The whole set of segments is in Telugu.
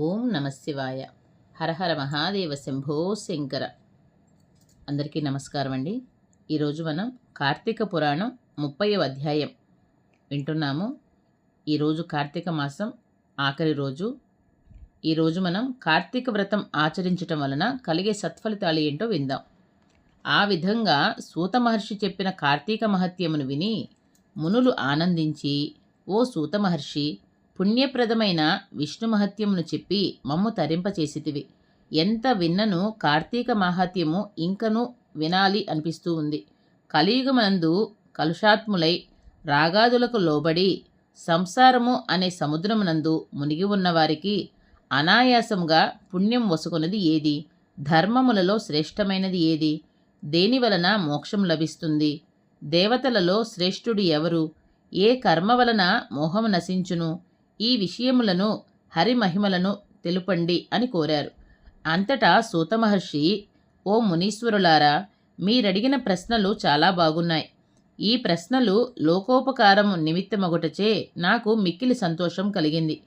ఓం నమశివాయ హరహర మహాదేవ శంభో శంకర. అందరికీ నమస్కారం అండి. ఈరోజు మనం కార్తీక పురాణం ముప్పైవ అధ్యాయం వింటున్నాము. ఈరోజు కార్తీక మాసం ఆఖరి రోజు. ఈరోజు మనం కార్తీక వ్రతం ఆచరించటం వలన కలిగే సత్ఫలితాలు ఏంటో విందాం. ఆ విధంగా సూత మహర్షి చెప్పిన కార్తీక మహత్యమును విని మునులు ఆనందించి ఓ సూత మహర్షి పుణ్యప్రదమైన విష్ణు మహత్యమును చెప్పి మమ్ము తరింపచేసితివి. ఎంత విన్నను కార్తీక మహత్యము ఇంకను వినాలి అనిపిస్తూ ఉంది. కలియుగమందు కలుషాత్ములై రాగాదులకు లోబడి సంసారము అనే సముద్రమునందు మునిగి ఉన్నవారికి అనాయాసముగా పుణ్యం వసుకున్నది ఏది? ధర్మములలో శ్రేష్టమైనది ఏది? దేని వలన మోక్షం లభిస్తుంది? దేవతలలో శ్రేష్ఠుడు ఎవరు? ఏ కర్మ వలన మోహం నశించును? ఈ విషయములను హరిమహిమలను తెలుపండి అని కోరారు. అంతటా సూతమహర్షి ఓ మునీశ్వరులారా మీరడిగిన ప్రశ్నలు చాలా బాగున్నాయి. ఈ ప్రశ్నలు లోకోపకారం నిమిత్తమొగటచే నాకు మిక్కిలి సంతోషం కలిగింది.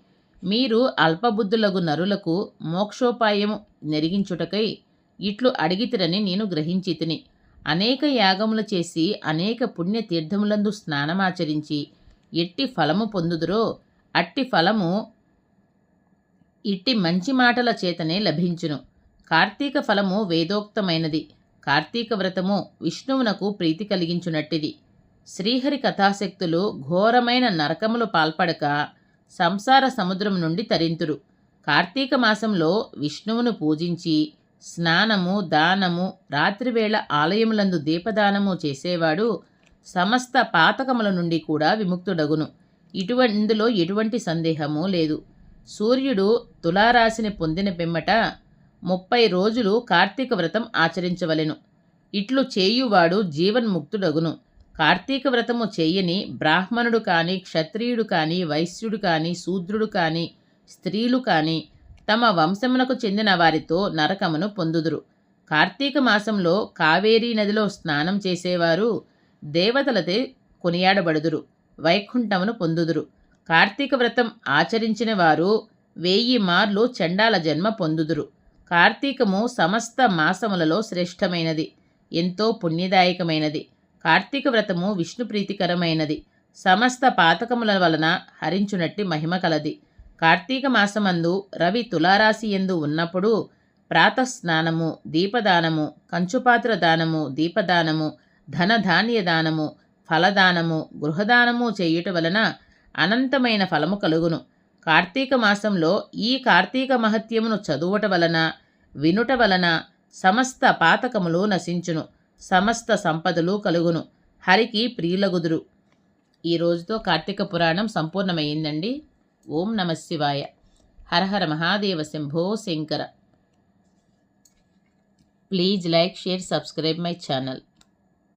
మీరు అల్పబుద్ధులగు నరులకు మోక్షోపాయము నెరిగించుటకై ఇట్లు అడిగితిరని నేను గ్రహించితిని. అనేక యాగములు చేసి అనేక పుణ్యతీర్థములందు స్నానమాచరించి ఎట్టి ఫలము పొందుదురో అట్టి ఫలము ఇట్టి మంచి మాటల చేతనే లభించును. కార్తీక ఫలము వేదోక్తమైనది. కార్తీక వ్రతము విష్ణువునకు ప్రీతి కలిగించునట్టిది. శ్రీహరి కథాశక్తులు ఘోరమైన నరకములు పాల్పడక సంసార సముద్రం నుండి తరింతురు. కార్తీక మాసంలో విష్ణువును పూజించి స్నానము దానము రాత్రివేళ ఆలయములందు దీపదానము చేసేవాడు సమస్త పాతకముల నుండి కూడా విముక్తుడగును. ఇటువంటి ఇందులో ఎటువంటి సందేహము లేదు. సూర్యుడు తులారాశిని పొందిన పిమ్మట ముప్పై రోజులు కార్తీక వ్రతం ఆచరించవలెను. ఇట్లు చేయువాడు జీవన్ముక్తుడగును. కార్తీక వ్రతము చేయని బ్రాహ్మణుడు కానీ క్షత్రియుడు కానీ వైశ్యుడు కానీ శూద్రుడు కానీ స్త్రీలు కానీ తమ వంశమునకు చెందిన వారితో నరకమును పొందుదురు. కార్తీక మాసంలో కావేరీ నదిలో స్నానం చేసేవారు దేవతలతే కొనియాడబడుదురు. వైకుంఠమును పొందుదురు. కార్తీక వ్రతం ఆచరించిన వారు వెయ్యి మార్లు చండాల జన్మ పొందుదురు. కార్తీకము సమస్త మాసములలో శ్రేష్టమైనది. ఎంతో పుణ్యదాయకమైనది. కార్తీక వ్రతము విష్ణుప్రీతికరమైనది. సమస్త పాతకముల వలన హరించునట్టి మహిమ కలది. కార్తీక మాసమందు రవి తులారాశి ఎందు ఉన్నప్పుడు ప్రాతస్నానము దీపదానము కంచుపాత్ర దానము దీపదానము ధనధాన్య దానము ఫలదానము గృహదానము చేయుట వలన అనంతమైన ఫలము కలుగును. కార్తీక మాసంలో ఈ కార్తీక మహత్యమును చదువుట వలన వినుట వలన సమస్త పాతకములు నశించును సమస్త సంపదలు కలుగును. హరికి ప్రియులగుదురు. ఈ రోజుతో కార్తీక పురాణం సంపూర్ణమైందండి. ఓం నమ శివాయ. హరహర Mahadeva Shambho Shankara. Please like share subscribe my channel.